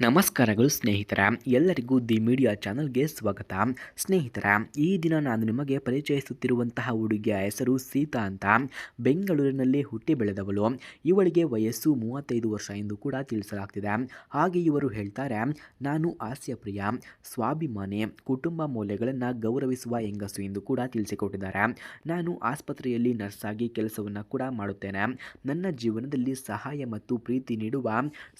ನಮಸ್ಕಾರಗಳು ಸ್ನೇಹಿತರ, ಎಲ್ಲರಿಗೂ ದಿ ಮೀಡಿಯಾ ಚಾನಲ್ಗೆ ಸ್ವಾಗತ. ಸ್ನೇಹಿತರ, ಈ ದಿನ ನಾನು ನಿಮಗೆ ಪರಿಚಯಿಸುತ್ತಿರುವಂತಹ ಹುಡುಗಿಯ ಹೆಸರು ಸೀತಾ ಅಂತ. ಬೆಂಗಳೂರಿನಲ್ಲಿ ಹುಟ್ಟಿ ಬೆಳೆದವಳು. ಇವಳಿಗೆ ವಯಸ್ಸು ಮೂವತ್ತೈದು ವರ್ಷ ಎಂದು ಕೂಡ ತಿಳಿಸಲಾಗ್ತಿದೆ. ಹಾಗೆ ಇವರು ಹೇಳ್ತಾರೆ, ನಾನು ಹಾಸ್ಯಪ್ರಿಯ ಸ್ವಾಭಿಮಾನಿ, ಕುಟುಂಬ ಮೌಲ್ಯಗಳನ್ನು ಗೌರವಿಸುವ ಹೆಂಗಸು ಎಂದು ಕೂಡ ತಿಳಿಸಿಕೊಟ್ಟಿದ್ದಾರೆ. ನಾನು ಆಸ್ಪತ್ರೆಯಲ್ಲಿ ನರ್ಸ್ ಆಗಿ ಕೆಲಸವನ್ನು ಕೂಡ ಮಾಡುತ್ತೇನೆ. ನನ್ನ ಜೀವನದಲ್ಲಿ ಸಹಾಯ ಮತ್ತು ಪ್ರೀತಿ ನೀಡುವ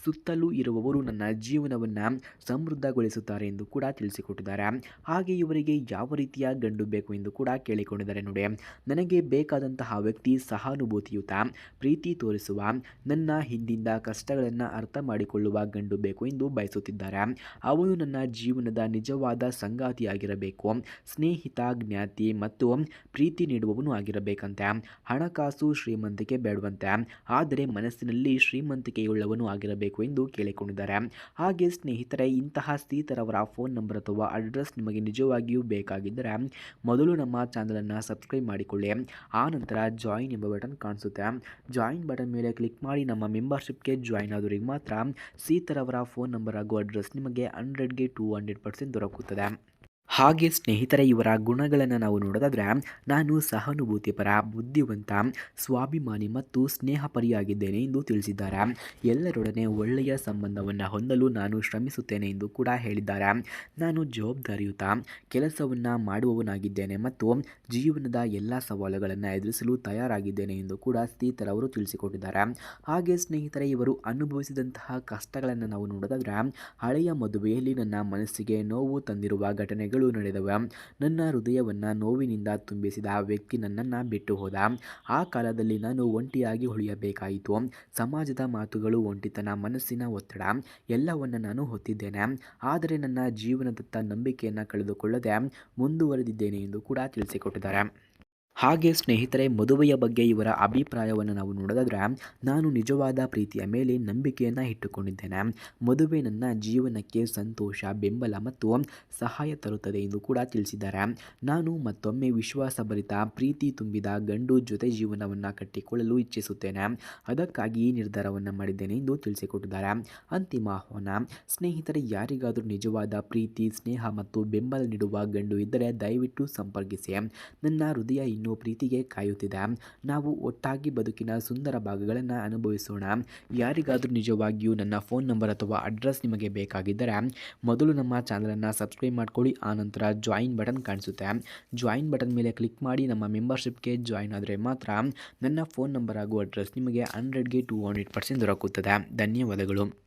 ಸುತ್ತಲೂ ಇರುವವರು ನನ್ನ ಜೀವನವನ್ನು ಸಮೃದ್ಧಗೊಳಿಸುತ್ತಾರೆ ಎಂದು ಕೂಡ ತಿಳಿಸಿಕೊಟ್ಟಿದ್ದಾರೆ. ಹಾಗೆ ಇವರಿಗೆ ಯಾವ ರೀತಿಯ ಗಂಡು ಬೇಕು ಎಂದು ಕೂಡ ಕೇಳಿಕೊಂಡಿದ್ದಾರೆ ನೋಡಿ. ನನಗೆ ಬೇಕಾದಂತಹ ವ್ಯಕ್ತಿ ಸಹಾನುಭೂತಿಯುತ, ಪ್ರೀತಿ ತೋರಿಸುವ, ನನ್ನ ಹಿಂದಿಂದ ಕಷ್ಟಗಳನ್ನು ಅರ್ಥ ಮಾಡಿಕೊಳ್ಳುವ ಗಂಡು ಬೇಕು ಎಂದು ಬಯಸುತ್ತಿದ್ದಾರೆ. ಅವನು ನನ್ನ ಜೀವನದ ನಿಜವಾದ ಸಂಗಾತಿಯಾಗಿರಬೇಕು. ಸ್ನೇಹಿತ, ಜ್ಞಾತಿ ಮತ್ತು ಪ್ರೀತಿ ನೀಡುವವನು ಆಗಿರಬೇಕಂತೆ. ಹಣಕಾಸು ಶ್ರೀಮಂತಿಕೆ ಬೇಡುವಂತೆ. ಆದರೆ ಮನಸ್ಸಿನಲ್ಲಿ ಶ್ರೀಮಂತಿಕೆಯುಳ್ಳವನು ಆಗಿರಬೇಕು ಎಂದು ಕೇಳಿಕೊಂಡಿದ್ದಾರೆ. ಹಾಗೆ ಸ್ನೇಹಿತರೆ, ಇಂತಹ ಸ್ನೇಹಿತರವರ ಫೋನ್ ನಂಬರ್ ಅಥವಾ ಅಡ್ರೆಸ್ ನಿಮಗೆ ನಿಜವಾಗಿಯೂ ಬೇಕಾಗಿದ್ದರೆ, ಮೊದಲು ನಮ್ಮ ಚಾನಲನ್ನು ಸಬ್ಸ್ಕ್ರೈಬ್ ಮಾಡಿಕೊಳ್ಳಿ. ಆ ನಂತರ ಜಾಯಿನ್ ಎಂಬ ಬಟನ್ ಕಾಣಿಸುತ್ತೆ. ಜಾಯಿನ್ ಬಟನ್ ಮೇಲೆ ಕ್ಲಿಕ್ ಮಾಡಿ ನಮ್ಮ ಮೆಂಬರ್ಶಿಪ್ಗೆ ಜಾಯಿನ್ ಆದವರಿಗೆ ಮಾತ್ರ ಸೀತರವರ ಫೋನ್ ನಂಬರ್ ಹಾಗೂ ಅಡ್ರೆಸ್ ನಿಮಗೆ ಹಂಡ್ರೆಡ್ಗೆ ಟೂ ಹಂಡ್ರೆಡ್ ಪರ್ಸೆಂಟ್ ದೊರಕುತ್ತದೆ. ಹಾಗೆ ಸ್ನೇಹಿತರ, ಇವರ ಗುಣಗಳನ್ನು ನಾವು ನೋಡೋದಾದರೆ, ನಾನು ಸಹಾನುಭೂತಿಪರ, ಬುದ್ಧಿವಂತ, ಸ್ವಾಭಿಮಾನಿ ಮತ್ತು ಸ್ನೇಹಪರಿಯಾಗಿದ್ದೇನೆ ಎಂದು ತಿಳಿಸಿದ್ದಾರೆ. ಎಲ್ಲರೊಡನೆ ಒಳ್ಳೆಯ ಸಂಬಂಧವನ್ನು ಹೊಂದಲು ನಾನು ಶ್ರಮಿಸುತ್ತೇನೆ ಎಂದು ಕೂಡ ಹೇಳಿದ್ದಾರೆ. ನಾನು ಜವಾಬ್ದಾರಿಯುತ, ಕೆಲಸವನ್ನು ಮಾಡುವವನಾಗಿದ್ದೇನೆ ಮತ್ತು ಜೀವನದ ಎಲ್ಲ ಸವಾಲುಗಳನ್ನು ಎದುರಿಸಲು ತಯಾರಾಗಿದ್ದೇನೆ ಎಂದು ಕೂಡ ಸ್ನೇಹಿತರವರು ತಿಳಿಸಿಕೊಟ್ಟಿದ್ದಾರೆ. ಹಾಗೆ ಸ್ನೇಹಿತರೆ, ಇವರು ಅನುಭವಿಸಿದಂತಹ ಕಷ್ಟಗಳನ್ನು ನಾವು ನೋಡೋದಾದರೆ, ಹಳೆಯ ಮದುವೆಯಲ್ಲಿ ನನ್ನ ಮನಸ್ಸಿಗೆ ನೋವು ತಂದಿರುವ ಘಟನೆಗಳು ನಡೆದವು. ನನ್ನ ಹೃದಯವನ್ನು ನೋವಿನಿಂದ ತುಂಬಿಸಿದ ವ್ಯಕ್ತಿ ನನ್ನನ್ನು ಬಿಟ್ಟು ಹೋದ. ಆ ಕಾಲದಲ್ಲಿ ನಾನು ಒಂಟಿಯಾಗಿ ಉಳಿಯಬೇಕಾಯಿತು. ಸಮಾಜದ ಮಾತುಗಳು, ಒಂಟಿತನ, ಮನಸ್ಸಿನ ಒತ್ತಡ ಎಲ್ಲವನ್ನು ನಾನು ಹೊತ್ತಿದ್ದೇನೆ. ಆದರೆ ನನ್ನ ಜೀವನದತ್ತ ನಂಬಿಕೆಯನ್ನು ಕಳೆದುಕೊಳ್ಳದೆ ಮುಂದುವರೆದಿದ್ದೇನೆ ಎಂದು ಕೂಡ ತಿಳಿಸಿಕೊಟ್ಟಿದ್ದಾರೆ. ಹಾಗೆ ಸ್ನೇಹಿತರೆ, ಮದುವೆಯ ಬಗ್ಗೆ ಇವರ ಅಭಿಪ್ರಾಯವನ್ನು ನಾವು ನೋಡೋದಾದರೆ ನಾನು ನಿಜವಾದ ಪ್ರೀತಿಯ ಮೇಲೆ ನಂಬಿಕೆಯನ್ನು ಇಟ್ಟುಕೊಂಡಿದ್ದೇನೆ. ಮದುವೆ ನನ್ನ ಜೀವನಕ್ಕೆ ಸಂತೋಷ, ಬೆಂಬಲ ಮತ್ತು ಸಹಾಯ ತರುತ್ತದೆ ಎಂದು ಕೂಡ ತಿಳಿಸಿದ್ದಾರೆ. ನಾನು ಮತ್ತೊಮ್ಮೆ ವಿಶ್ವಾಸಭರಿತ, ಪ್ರೀತಿ ತುಂಬಿದ ಗಂಡು ಜೊತೆ ಜೀವನವನ್ನು ಕಟ್ಟಿಕೊಳ್ಳಲು ಇಚ್ಛಿಸುತ್ತೇನೆ. ಅದಕ್ಕಾಗಿ ಈ ನಿರ್ಧಾರವನ್ನು ಮಾಡಿದ್ದೇನೆ ಎಂದು ತಿಳಿಸಿಕೊಟ್ಟಿದ್ದಾರೆ. ಅಂತಿಮ ಆಹ್ವಾನ, ಸ್ನೇಹಿತರೆ, ಯಾರಿಗಾದರೂ ನಿಜವಾದ ಪ್ರೀತಿ, ಸ್ನೇಹ ಮತ್ತು ಬೆಂಬಲ ನೀಡುವ ಗಂಡು ಇದ್ದರೆ ದಯವಿಟ್ಟು ಸಂಪರ್ಕಿಸಿ. ನನ್ನ ಹೃದಯ ಇನ್ನೂ ಪ್ರೀತಿಗೆ ಕಾಯುತ್ತಿದೆ. ನಾವು ಒಟ್ಟಾಗಿ ಬದುಕಿನ ಸುಂದರ ಭಾಗಗಳನ್ನು ಅನುಭವಿಸೋಣ. ಯಾರಿಗಾದರೂ ನಿಜವಾಗಿಯೂ ನನ್ನ ಫೋನ್ ನಂಬರ್ ಅಥವಾ ಅಡ್ರೆಸ್ ನಿಮಗೆ ಬೇಕಾಗಿದ್ದರೆ ಮೊದಲು ನಮ್ಮ ಚಾನಲನ್ನು ಸಬ್ಸ್ಕ್ರೈಬ್ ಮಾಡ್ಕೊಳ್ಳಿ ಆನಂತರ ಜಾಯಿನ್ ಬಟನ್ ಕಾಣಿಸುತ್ತೆ. ಜಾಯಿನ್ ಬಟನ್ ಮೇಲೆ ಕ್ಲಿಕ್ ಮಾಡಿ ನಮ್ಮ ಮೆಂಬರ್ಶಿಪ್ಗೆ ಜಾಯಿನ್ ಆದರೆ ಮಾತ್ರ ನನ್ನ ಫೋನ್ ನಂಬರ್ ಹಾಗೂ ಅಡ್ರೆಸ್ ನಿಮಗೆ ಹಂಡ್ರೆಡ್ಗೆ ಟು ಹಂಡ್ರೆಡ್ ಪರ್ಸೆಂಟ್ ದೊರಕುತ್ತದೆ. ಧನ್ಯವಾದಗಳು.